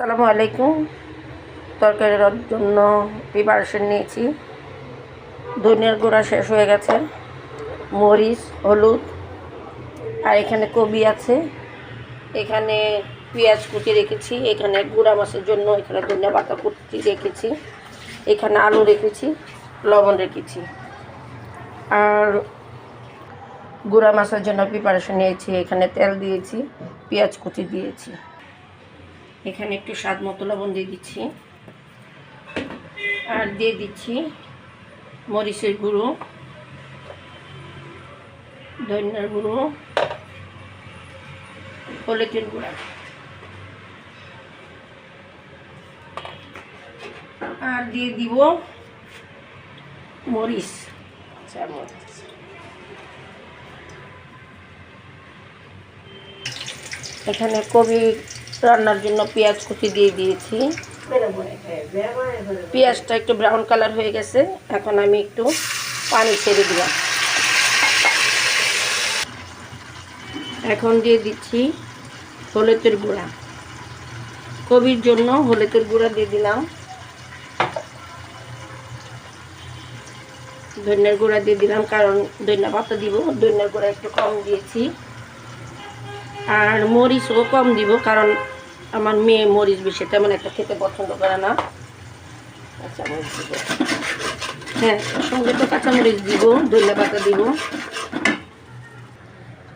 সালামু আলাইকুম। তরকারির জন্য প্রিপারেশন নিয়েছি। ধনিয়ার গোড়া শেষ হয়ে গেছে। মরিচ, হলুদ, আর এখানে কবি আছে। এখানে পেঁয়াজ কুচি রেখেছি। এখানে গুঁড়া মাছের জন্য এখানে ধনিয়া পাতা কুচি রেখেছি। এখানে আলু রেখেছি, লবণ রেখেছি। আর গুঁড়া মাছের জন্য প্রিপারেশন নিয়েছি। এখানে তেল দিয়েছি, পেঁয়াজ কুচি দিয়েছি। এখানে একটু স্বাদ মতো লবণ দিয়ে দিচ্ছি। আর দিয়ে দিচ্ছি মরিচের গুঁড়ো, ধনিয়ার গুঁড়ো, হলুদের গুঁড়া। আর দিয়ে দিব মরিচ। চামচ এখানে কবি রান্নার জন্য পেঁয়াজ কুচি দিয়ে দিয়েছি। পেঁয়াজটা একটু ব্রাউন কালার হয়ে গেছে। এখন আমি একটু পানি ছেড়ে দিলাম। এখন দিয়ে দিচ্ছি হলুদের গুঁড়া। কবির জন্য হলুদের গুঁড়া দিয়ে দিলাম। ধনিয়ার গুঁড়া দিয়ে দিলাম, কারণ ধনিয়া পাতা দিব। ধনিয়ার গুঁড়া একটু কম দিয়েছি। আর মরিচও কম দিব, কারণ আমার মেয়ে মরিচ বেশি, তেমন একটা খেতে পছন্দ করে না। আচ্ছা মরিচ দিব। হ্যাঁ সঙ্গে তো কাঁচামরিচ দিব, ধনিয়া পাতা দিব।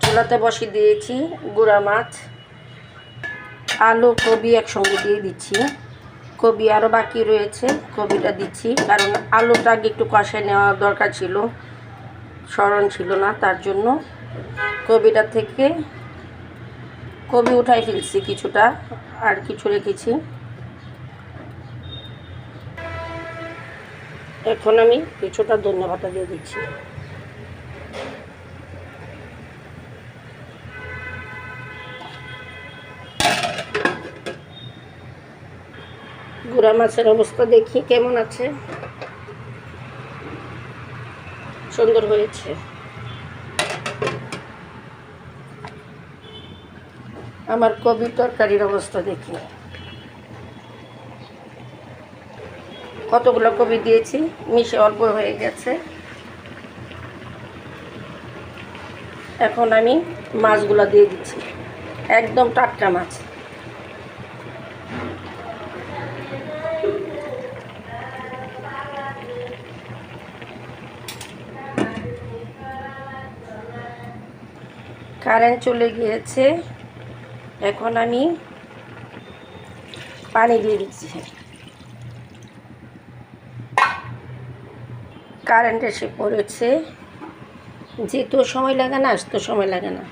চুলাতে বসিয়ে দিয়েছি গুঁড়া মাছ। আলু কবি একসঙ্গে দিয়ে দিচ্ছি। কবি আরও বাকি রয়েছে কবিটা দিচ্ছি, কারণ আলুটা আগে একটু কষায় নেওয়া দরকার ছিল, স্মরণ ছিল না, তার জন্য কবিটা থেকে কবি উঠাই ফেলছি কিছুটা, আর কিছু রেখেছি। এখন আমি কিছুটা ধন্যবাদ দিয়ে দিচ্ছি। গুড়া মাছের অবস্থা দেখি কেমন আছে? সুন্দর হয়েছে। আমার কবি তরকারির অবস্থা দেখি। কতগুলো কবি দিয়েছি, মিশে অল্প হয়ে গেছে। এখন আমি মাছগুলো দিয়ে দিচ্ছি, একদম টাটকা মাছ। কারেন্ট চলে গিয়েছে। এখন আমি পানি দিয়ে দিচ্ছি। কারেন্ট এসে পড়েছে। যেহেতু সময় লাগে না, আসতে সময় লাগে না।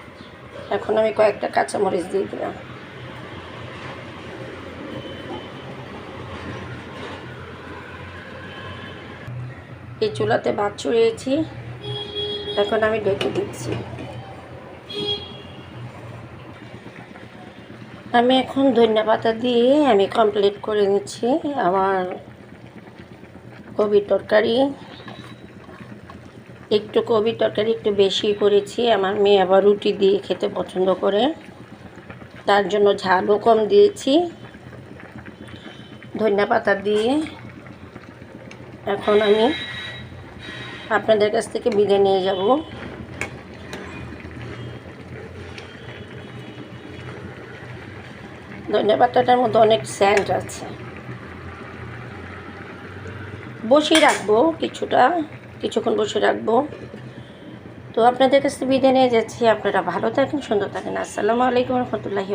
এখন আমি কয়েকটা কাঁচামরিচ দিয়ে দিলাম। এই চুলাতে ভাত চড়িয়েছি এখন আমি ঢেকে দিচ্ছি। আমি এখন ধনিয়া পাতা দিয়ে আমি কমপ্লিট করে নিচ্ছি আমার কবি তরকারি। একটু কবি তরকারি একটু বেশি করেছি, আমার মেয়ে আবার রুটি দিয়ে খেতে পছন্দ করে। তার জন্য ঝালও কম দিয়েছি। ধনিয়া পাতা দিয়ে এখন আমি আপনাদের কাছ থেকে বিদায় নিয়ে যাব। ধনিয়া পাতাটার মধ্যে অনেক স্যান্ড আছে। বসিয়ে রাখব কিছুটা, কিছুক্ষণ বসে রাখব। তো আপনাদের কাছে বিদায় নিয়ে যাচ্ছি। আপনারা ভালো থাকেন, সুন্দর থাকেন। আসসালামু আলাইকুম রহমতুল্লাহি